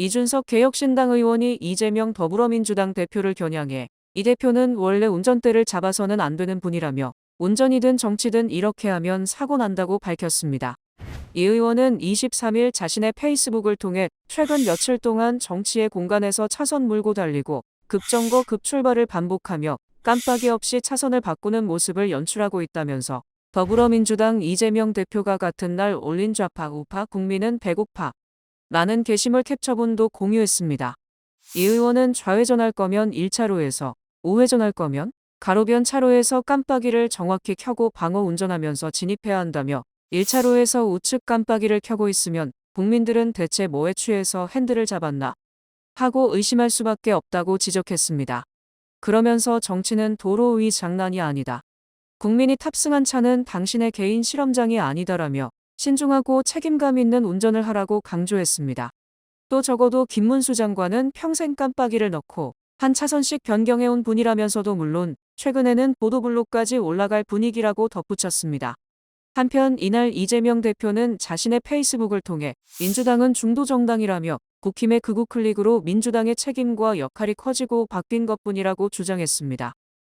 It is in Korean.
이준석 개혁신당 의원이 이재명 더불어민주당 대표를 겨냥해 이 대표는 원래 운전대를 잡아서는 안 되는 분이라며 운전이든 정치든 이렇게 하면 사고 난다고 밝혔습니다. 이 의원은 23일 자신의 페이스북을 통해 최근 며칠 동안 정치의 공간에서 차선 물고 달리고 급정거 급출발을 반복하며 깜빡이 없이 차선을 바꾸는 모습을 연출하고 있다면서 더불어민주당 이재명 대표가 같은 날 올린 좌파 우파 국민은 배고파 라는 게시물 캡처본도 공유했습니다. 이 의원은 좌회전할 거면 1차로에서 우회전할 거면 가로변 차로에서 깜빡이를 정확히 켜고 방어 운전하면서 진입해야 한다며 1차로에서 우측 깜빡이를 켜고 있으면 국민들은 대체 뭐에 취해서 핸들을 잡았나 하고 의심할 수밖에 없다고 지적했습니다. 그러면서 정치는 도로 위 장난이 아니다. 국민이 탑승한 차는 당신의 개인 실험장이 아니다라며 신중하고 책임감 있는 운전을 하라고 강조했습니다. 또 적어도 김문수 장관은 평생 깜빡이를 넣고 한 차선씩 변경해온 분이라면서도 물론 최근에는 보도블록까지 올라갈 분위기라고 덧붙였습니다. 한편 이날 이재명 대표는 자신의 페이스북을 통해 민주당은 중도정당이라며 국힘의 극우 클릭으로 민주당의 책임과 역할이 커지고 바뀐 것뿐이라고 주장했습니다.